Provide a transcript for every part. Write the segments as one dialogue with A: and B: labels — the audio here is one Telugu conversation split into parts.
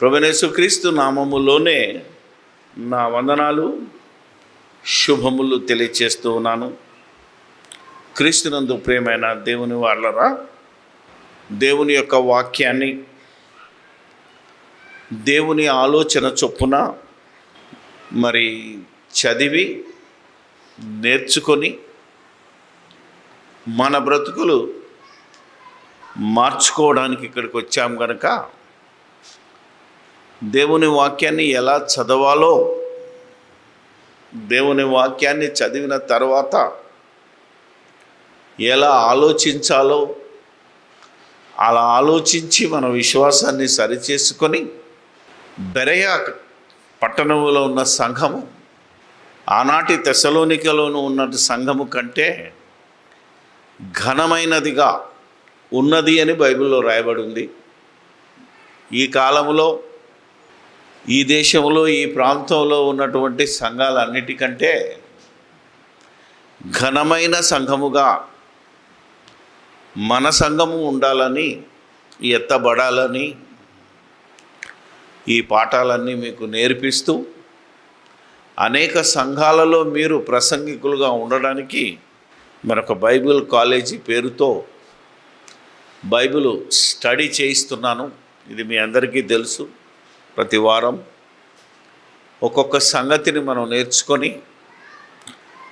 A: ప్రభునేసుక్రీస్తు నామములోనే నా వందనాలు శుభములు తెలియచేస్తూ ఉన్నాను. క్రీస్తునందు ప్రేమైన దేవుని వాళ్ళరా దేవుని యొక్క వాక్యాన్ని దేవుని ఆలోచన చొప్పున మరి చదివి నేర్చుకొని మన బ్రతుకులు మార్చుకోవడానికి ఇక్కడికి వచ్చాం కనుక దేవుని వాక్యాన్ని ఎలా చదవాలో దేవుని వాక్యాన్ని చదివిన తర్వాత ఎలా ఆలోచించాలో అలా ఆలోచించి మన విశ్వాసాన్ని సరిచేసుకొని బెరయ పట్టణంలో ఉన్న సంఘము ఆనాటి తెసలోనికలోను ఉన్న సంఘము కంటే ఘనమైనదిగా ఉన్నది అని బైబిల్లో రాయబడి ఉంది. ఈ కాలంలో ఈ దేశంలో ఈ ప్రాంతంలో ఉన్నటువంటి సంఘాలన్నిటికంటే ఘనమైన సంఘముగా మన సంఘము ఉండాలని ఎత్తబడాలని ఈ పాఠాలన్నీ మీకు నేర్పిస్తూ అనేక సంఘాలలో మీరు ప్రసంగికులుగా ఉండడానికి మరొక బైబిల్ కాలేజీ పేరుతో బైబిల్ స్టడీ చేయిస్తున్నాను. ఇది మీ అందరికీ తెలుసు. ప్రతి వారం ఒక్కొక్క సంగతిని మనం నేర్చుకొని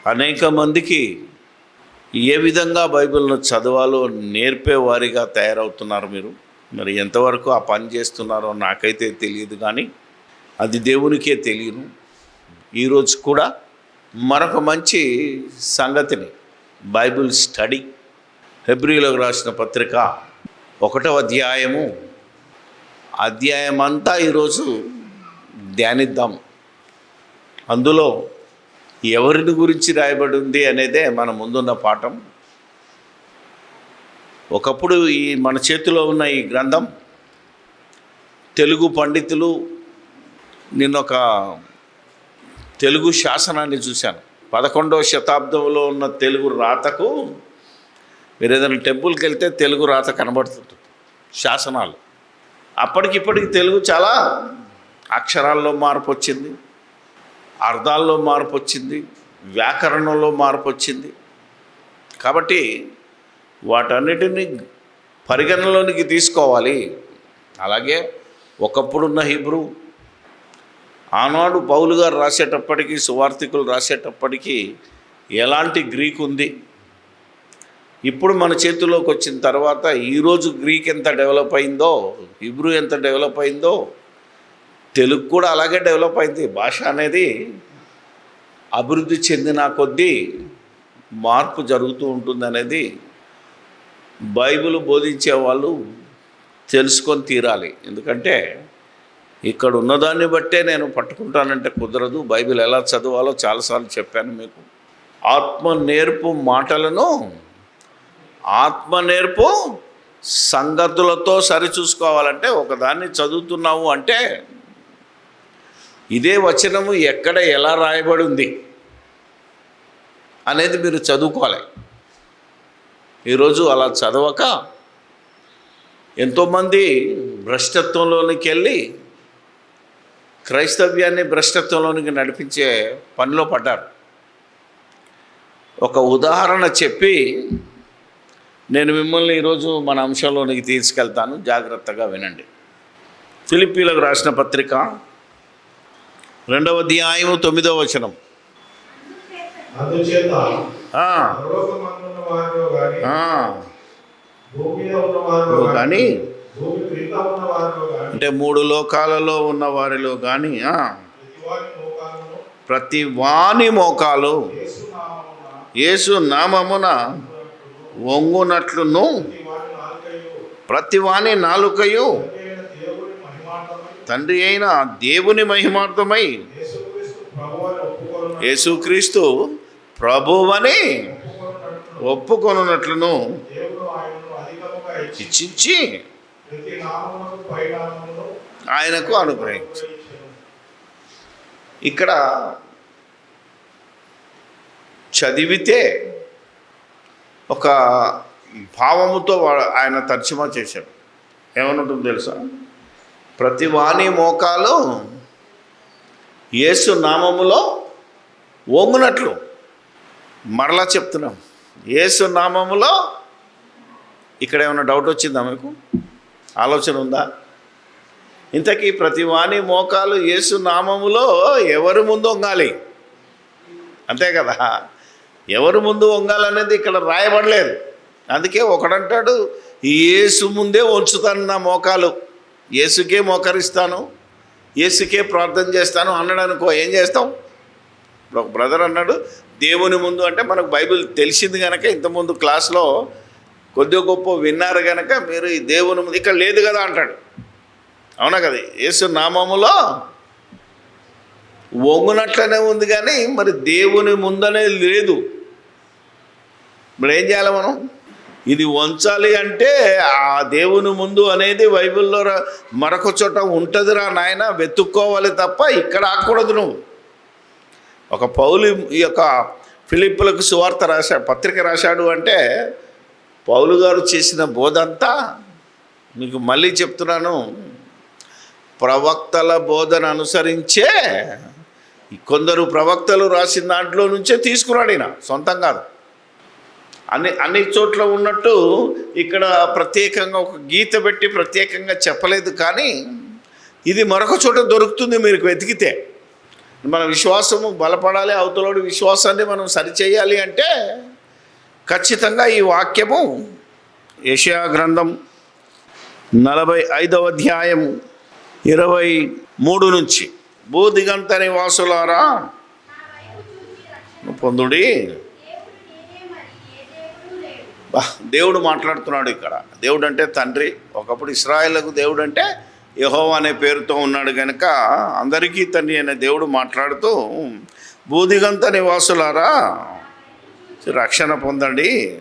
A: అనేక మందికి ఏ విధంగా బైబిల్ను చదవాలో నేర్పేవారిగా తయారవుతున్నారు మీరు. మరి ఎంతవరకు ఆ పని చేస్తున్నారో నాకైతే తెలియదు కానీ అది దేవునికే తెలియను. ఈరోజు కూడా మరొక మంచి సంగతిని బైబిల్ స్టడీ ఫిబ్రిలోకి రాసిన పత్రిక ఒకటవ అధ్యాయము అధ్యాయం అంతా ఈరోజు ధ్యానిద్దాం. అందులో ఎవరిని గురించి రాయబడి ఉంది అనేదే మన ముందున్న పాఠం. ఒకప్పుడు ఈ మన చేతిలో ఉన్న ఈ గ్రంథం తెలుగు పండితులు నిన్నొక తెలుగు శాసనాన్ని చూశాను. పదకొండవ శతాబ్దంలో ఉన్న తెలుగు రాతకు మీరు ఏదైనా టెంపుల్కి వెళ్తే తెలుగు రాత కనబడుతుంది శాసనాలు. అప్పటికిప్పటికి తెలుగు చాలా అక్షరాల్లో మార్పు వచ్చింది. అర్థాల్లో మార్పు వచ్చింది. వ్యాకరణంలో మార్పు వచ్చింది. కాబట్టి వాటన్నిటిని పరిగణలోనికి తీసుకోవాలి. అలాగే ఒకప్పుడున్న హిబ్రూ ఆనాడు పౌలు గారు రాసేటప్పటికీ సువార్థికులు రాసేటప్పటికీ ఎలాంటి గ్రీక్ ఉంది? ఇప్పుడు మన చేతిలోకి వచ్చిన తర్వాత ఈరోజు గ్రీక్ ఎంత డెవలప్ అయిందో హిబ్రూ ఎంత డెవలప్ అయిందో తెలుగు కూడా అలాగే డెవలప్ అయింది. భాష అనేది అభివృద్ధి చెందిన కొద్దీ మార్పు జరుగుతూ ఉంటుంది అనేది బైబిల్ బోధించే వాళ్ళు తెలుసుకొని తీరాలి. ఎందుకంటే ఇక్కడ ఉన్నదాన్ని బట్టే నేను పట్టుకుంటానంటే కుదరదు. బైబిల్ ఎలా చదవాలో చాలాసార్లు చెప్పాను మీకు. ఆత్మ నేర్పు మాటలను ఆత్మ నేర్పు సంగతులతో సరిచూసుకోవాలంటే ఒకదాన్ని చదువుతున్నావు అంటే ఇదే వచనము ఎక్కడ ఎలా రాయబడి ఉంది అనేది మీరు చదువుకోవాలి. ఈరోజు అలా చదవక ఎంతోమంది భ్రష్టత్వంలోనికి వెళ్ళి క్రైస్తవ్యాన్ని భ్రష్టత్వంలోనికి నడిపించే పనిలో పడ్డారు. ఒక ఉదాహరణ చెప్పి నేను మిమ్మల్ని ఈరోజు మన అంశంలోనికి తీసుకెళ్తాను. జాగ్రత్తగా వినండి. ఫిలిప్పీలకు రాసిన పత్రిక రెండవ అధ్యాయము తొమ్మిదవ వచనం. కానీ అంటే మూడు లోకాలలో ఉన్న వారిలో కానీ
B: ప్రతి
A: వాని మోకాలు.
B: యేసు నామమున
A: వంగునట్లును.
B: ప్రతివాని నాలుకయు. తండ్రి అయిన
A: దేవుని
B: మహిమార్థమై. యేసుక్రీస్తు ప్రభువని
A: ఒప్పుకొనున్నట్లును. ఇచ్చించి ఆయనకు అనుగ్రహించు. ఇక్కడ చదివితే ఒక భావముతో ఆయన తర్జుమా చేశాడు. ఏమనుంటుంది తెలుసా? ప్రతి వాణి మోకాలు యేసు నామములో వంగునట్లు. మరలా చెప్తున్నాం. యేసు నామములో ఇక్కడ ఏమైనా డౌట్ వచ్చిందా మీకు? ఆలోచన ఉందా? ఇంతకీ ప్రతి వాణి మోకాలు యేసు నామములో ఎవరు ముందు వంగాలి? అంతే కదా? ఎవరు ముందు వంగాలనేది ఇక్కడ రాయబడలేదు. అందుకే ఒకడంటాడు ఏసు ముందే వంచుతాను నా మోకాలు. ఏసుకే మోకరిస్తాను ఏసుకే ప్రార్థన చేస్తాను అనడానికి ఏం చేస్తాం? ఇప్పుడు ఒక బ్రదర్ అన్నాడు దేవుని ముందు అంటే మనకు బైబిల్ తెలిసింది కనుక ఇంతకుముందు క్లాస్లో కొద్దిగా గొప్ప విన్నారు కనుక మీరు ఈ దేవుని ముందు ఇక్కడ లేదు కదా అంటాడు. అవునా కదా? యేసు నామములో వంగునట్లనే ఉంది కానీ మరి దేవుని ముందనే లేదు. ఇప్పుడు ఏం చేయాలి మనం? ఇది వంచాలి అంటే ఆ దేవుని ముందు అనేది బైబిల్లో మరొక చోట ఉంటుందిరా నాయన వెతుక్కోవాలి తప్ప ఇక్కడ ఆకూడదు నువ్వు. ఒక పౌలు ఈ యొక్క ఫిలిప్పులకు సువార్త రాశాడు పత్రిక రాశాడు అంటే పౌలు గారు చేసిన బోధంతా మీకు మళ్ళీ చెప్తున్నాను. ప్రవక్తల బోధన అనుసరించే కొందరు ప్రవక్తలు రాసిన దాంట్లో నుంచే తీసుకున్నాడు ఈయన సొంతం కాదు. అన్ని అన్ని చోట్ల ఉన్నట్టు ఇక్కడ ప్రత్యేకంగా ఒక గీత పెట్టి ప్రత్యేకంగా చెప్పలేదు కానీ ఇది మరొక చోట దొరుకుతుంది మీరు వెతికితే. మన విశ్వాసము బలపడాలి అవతలోడి విశ్వాసాన్ని మనం సరిచేయాలి అంటే ఖచ్చితంగా ఈ వాక్యము యషయా గ్రంథం నలభై ఐదవ అధ్యాయం ఇరవై మూడు నుంచి. భూదిగంత నివాసులారా పొందుడి. దేవుడు మాట్లాడుతున్నాడు ఇక్కడ. దేవుడు అంటే తండ్రి. ఒకప్పుడు ఇస్రాయేళ్ళకు దేవుడు అంటే యహో అనే పేరుతో ఉన్నాడు కనుక అందరికీ తండ్రి అనే దేవుడు మాట్లాడుతూ బూదిగంత నివాసులారా రక్షణ పొందండి.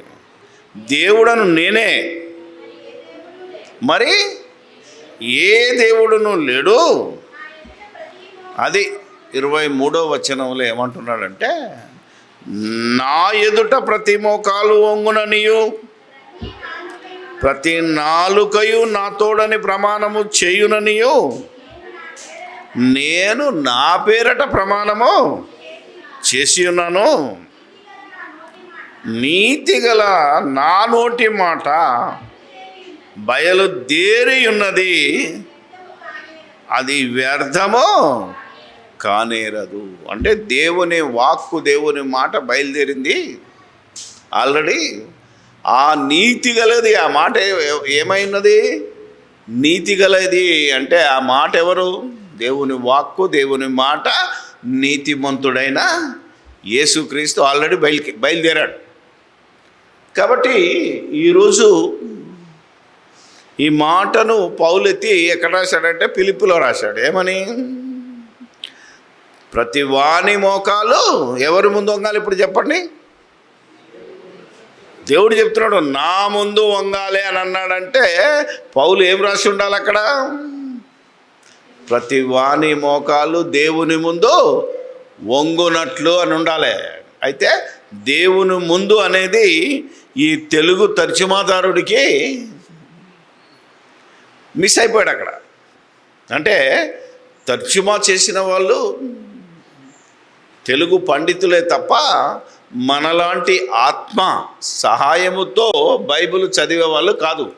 A: దేవుడను నేనే. మరి ఏ దేవుడును లేడు? అది ఇరవై మూడో వచనంలో ఏమంటున్నాడంటే నా ఎదుట ప్రతి మోకాలు ఒంగుననియు ప్రతి నాలుకయు నా తోడని ప్రమాణము చేయుననియు నేను నా పేరట ప్రమాణము చేసి ఉన్నాను నీతిగల నా నోటి మాట బయలుదేరి ఉన్నది అది వ్యర్థమో? కానేరదు. అంటే దేవుని వాక్కు దేవుని మాట బయలుదేరింది. ఆల్రెడీ ఆ నీతి గలది ఆ మాట ఏమైనది? నీతి గలది అంటే ఆ మాట ఎవరు? దేవుని వాక్కు దేవుని మాట నీతిమంతుడైన యేసుక్రీస్తు ఆల్రెడీ బయలు బయలుదేరాడు. కాబట్టి ఈరోజు ఈ మాటను పౌలెత్తి ఎక్కడ రాశాడంటే పిలుపులో రాశాడు. ఏమని? ప్రతి వాణి మోకాలు ఎవరి ముందు వంగాలి ఇప్పుడు చెప్పండి? దేవుడు చెప్తున్నాడు నా ముందు వంగాలి అని అన్నాడంటే పౌలు ఏం రాసి ఉండాలి అక్కడ? ప్రతి వాణి మోకాలు దేవుని ముందు వంగునట్లు అని ఉండాలి. అయితే దేవుని ముందు అనేది ఈ తెలుగు తర్జుమాదారుడికి మిస్ అయిపోయాడు అక్కడ. అంటే తర్జుమా చేసిన వాళ్ళు తెలుగు పండితులే తప్ప మనలాంటి ఆత్మ సహాయముతో బైబిల్ చదివే వాళ్ళు కాదు.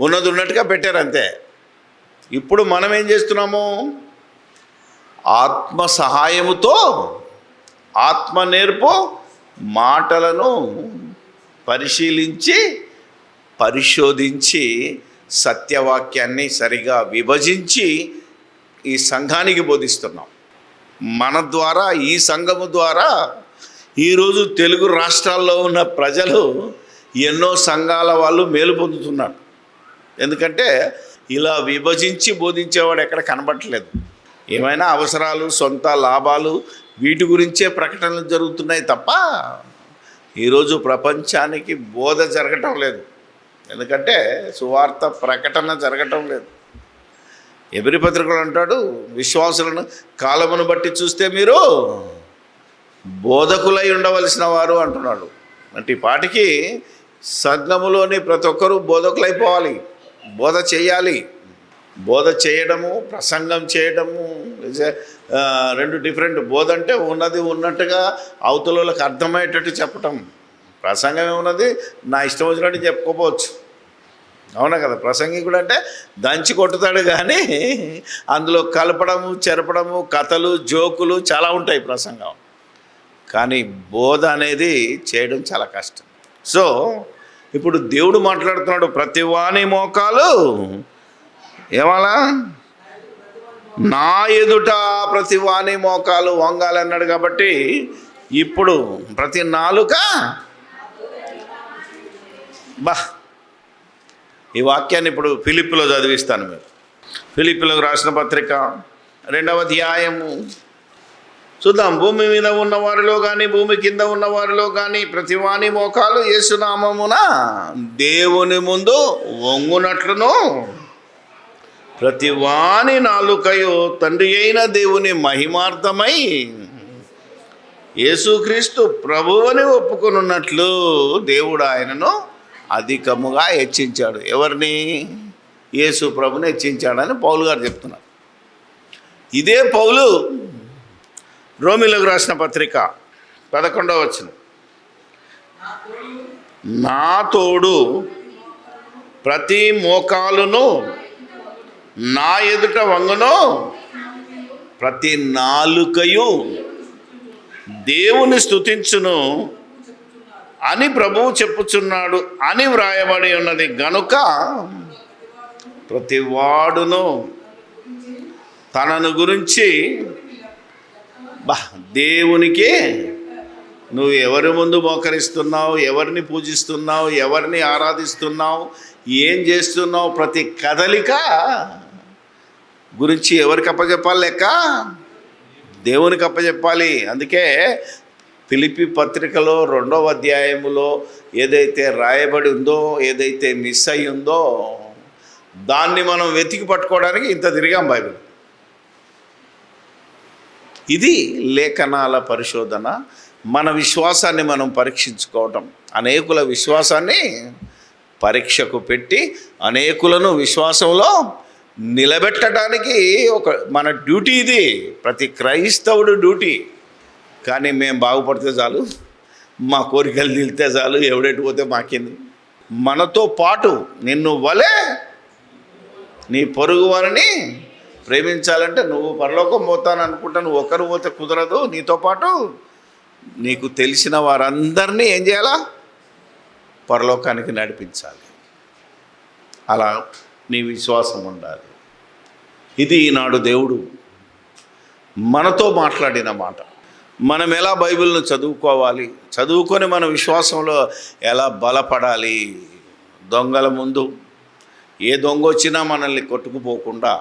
A: ఉన్నది ఉన్నట్టుగా పెట్టారు అంతే. ఇప్పుడు మనం ఏం చేస్తున్నాము? ఆత్మ సహాయముతో ఆత్మ నేర్పు మాటలను పరిశీలించి పరిశోధించి సత్యవాక్యాన్ని సరిగా విభజించి ఈ సంఘానికి బోధిస్తున్నాం. మన ద్వారా ఈ సంఘము ద్వారా ఈరోజు తెలుగు రాష్ట్రాల్లో ఉన్న ప్రజలు ఎన్నో సంఘాల వాళ్ళు మేలు పొందుతున్నారు. ఎందుకంటే ఇలా విభజించి బోధించేవాడు ఎక్కడ కనబడట్లేదు. ఏమైనా అవసరాలు సొంత లాభాలు వీటి గురించే ప్రకటనలు జరుగుతున్నాయి తప్ప ఈరోజు ప్రపంచానికి బోధ జరగటం లేదు. ఎందుకంటే సువార్త ప్రకటన జరగటం లేదు. ఎవరి పత్రికలు అంటాడు విశ్వాసులను కాలమును బట్టి చూస్తే మీరు బోధకులై ఉండవలసిన వారు అంటున్నాడు. అంటే ఈ పాటికి సంఘములోని ప్రతి ఒక్కరూ బోధకులైపోవాలి బోధ చేయాలి. బోధ చేయడము ప్రసంగం చేయడము రెండు డిఫరెంట్ బోధ అంటే ఉన్నది ఉన్నట్టుగా అవతలకి అర్థమయ్యేటట్టు చెప్పటం. ప్రసంగం ఏమున్నది నా ఇష్టం వచ్చినట్టు చెప్పుకోపోవచ్చు. అవునా కదా? ప్రసంగికుడు అంటే దంచి కొట్టుతాడు కానీ అందులో కలపడము చెరపడము కథలు జోకులు చాలా ఉంటాయి ప్రసంగం. కానీ బోధ అనేది చేయడం చాలా కష్టం. సో ఇప్పుడు దేవుడు మాట్లాడుతున్నాడు ప్రతి వాణి మోకాలు ఏమాలా? నా ఎదుట ప్రతి వాణి మోకాలు వంగాలన్నాడు కాబట్టి ఇప్పుడు ప్రతి నాలుక బా! ఈ వాక్యాన్ని ఇప్పుడు ఫిలిప్పులో చదివిస్తాను మీరు ఫిలిప్పులకు రాసిన పత్రిక రెండవ అధ్యాయము. చూద్దాం భూమి మీద ఉన్న వారిలో కానీ భూమి కింద ఉన్న వారిలో కానీ ప్రతి వాణి మోకాలు యేసునామమున దేవుని ముందు వంగునట్లును. ప్రతి వాణి నాలుకయు తండ్రి అయిన దేవుని మహిమార్థమై యేసుక్రీస్తు ప్రభువని ఒప్పుకొనున్నట్లు దేవుడు ఆయనను అధికముగా హెచ్చించాడు. ఎవరిని? యేసు ప్రభుని హెచ్చించాడని పౌలు గారు చెప్తున్నారు. ఇదే పౌలు రోమిలకు రాసిన పత్రిక పదకొండవ వచ్చిన నా తోడు ప్రతి మోకాలును నా ఎదుట వంగును ప్రతి నాలుకయు దేవుని స్తుతించును. అని ప్రభువు చెప్పుచున్నాడు అని వ్రాయబడి ఉన్నది. గనుక ప్రతివాడును తనను గురించి బా దేవునికి నువ్వు ఎవరి ముందు మోకరిస్తున్నావు ఎవరిని పూజిస్తున్నావు ఎవరిని ఆరాధిస్తున్నావు ఏం చేస్తున్నావు ప్రతి కదలిక గురించి ఎవరికి అప్పచెప్పాలి లెక్క? దేవునికి అప్పచెప్పాలి అందుకే పిలిపి పత్రికలో రెండవ అధ్యాయములో ఏదైతే రాయబడి ఉందో ఏదైతే మిస్ అయి ఉందో దాన్ని మనం వెతికి పట్టుకోవడానికి ఇంత తిరిగాం బైబిల్. ఇది లేఖనాల పరిశోధన మన విశ్వాసాన్ని మనం పరీక్షించుకోవటం. అనేకుల విశ్వాసాన్ని పరీక్షకు పెట్టి అనేకులను విశ్వాసంలో నిలబెట్టడానికి ఒక మన డ్యూటీ ఇది. ప్రతి క్రైస్తవుడు డ్యూటీ. కానీ మేము బాగుపడితే చాలు మా కోరికలు నిలితే చాలు ఎవడెటు పోతే మాకింది. మనతో పాటు నిన్ను వలే నీ పొరుగు వారిని ప్రేమించాలంటే నువ్వు పరలోకం పోతాను అనుకుంటా నువ్వు ఒకరు పోతే కుదరదు. నీతో పాటు నీకు తెలిసిన వారందరినీ ఏం చేయాలా? పరలోకానికి నడిపించాలి. అలా నీ విశ్వాసం ఉండాలి. ఇది ఈనాడు దేవుడు మనతో మాట్లాడిన మాట. మనం ఎలా బైబిల్ను చదువుకోవాలి? చదువుకొని మన విశ్వాసంలో ఎలా బలపడాలి? దొంగల ముందు ఏ దొంగ వచ్చినా మనల్ని కొట్టుకుపోకుండా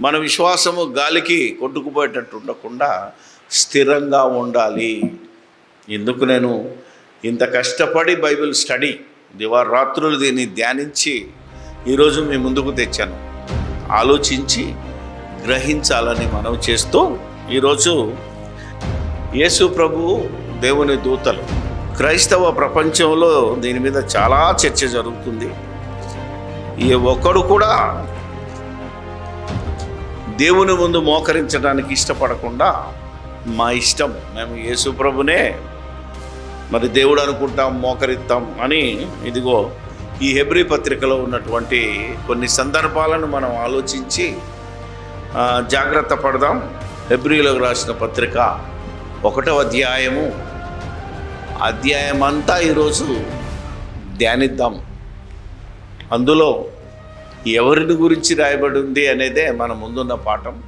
A: మన విశ్వాసము గాలికి కొట్టుకుపోయేటట్టు ఉండకుండా స్థిరంగా ఉండాలి. ఎందుకు నేను ఇంత కష్టపడి బైబిల్ స్టడీ దివారాత్రులు దీన్ని ధ్యానించి ఈరోజు మీ ముందుకు తెచ్చాను. ఆలోచించి గ్రహించాలని మనం చేస్తూ ఈరోజు యేసు ప్రభు దేవుని దూతలు. క్రైస్తవ ప్రపంచంలో దీని మీద చాలా చర్చ జరుగుతుంది. ఏ ఒక్కడు కూడా దేవుని ముందు మోకరించడానికి ఇష్టపడకుండా మా ఇష్టం మేము యేసు ప్రభునే మరి దేవుడు అనుకుంటాం మోకరిస్తాం అని ఇదిగో ఈ హెబ్రి పత్రికలో ఉన్నటువంటి కొన్ని సందర్భాలను మనం ఆలోచించి జాగ్రత్త పడదాం. హెబ్రిలో రాసిన పత్రిక ఒకటవ అధ్యాయము. అధ్యాయం అంతా ఈరోజు ధ్యానిద్దాం. అందులో ఎవరిని గురించి రాయబడి ఉంది అనేదే మన ముందున్న పాఠం.